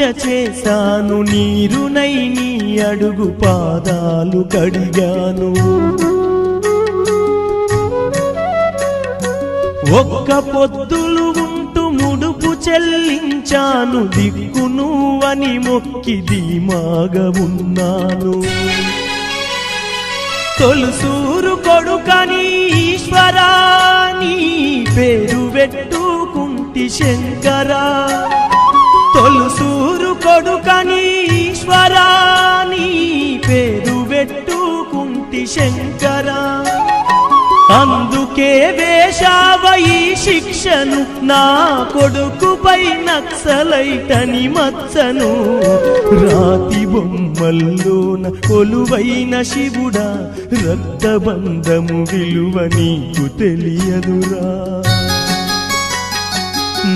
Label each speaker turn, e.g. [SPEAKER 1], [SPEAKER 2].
[SPEAKER 1] చేశాను నీరునై నీ అడుగు పాదాలు కడిగాను. ఒక్క పొద్దులు ఉంటూ ముడుపు చెల్లించాను దిక్కును అని మొక్కి ధీమాగా ఉన్నాను. తొలుసూరు కొడుకని ఈశ్వరాని పేరు పెట్టుకుంటి శంకరా. తొలుసూరు పెట్టుకుంటి శంకరా. అందుకే వేషావయి శిక్షను నా కొడుకుపై నక్సలైటని మచ్చను. రాతి బొమ్మల్లోన కొలువైన శివుడా రక్తబంధము విలువ నీకు తెలియదురా.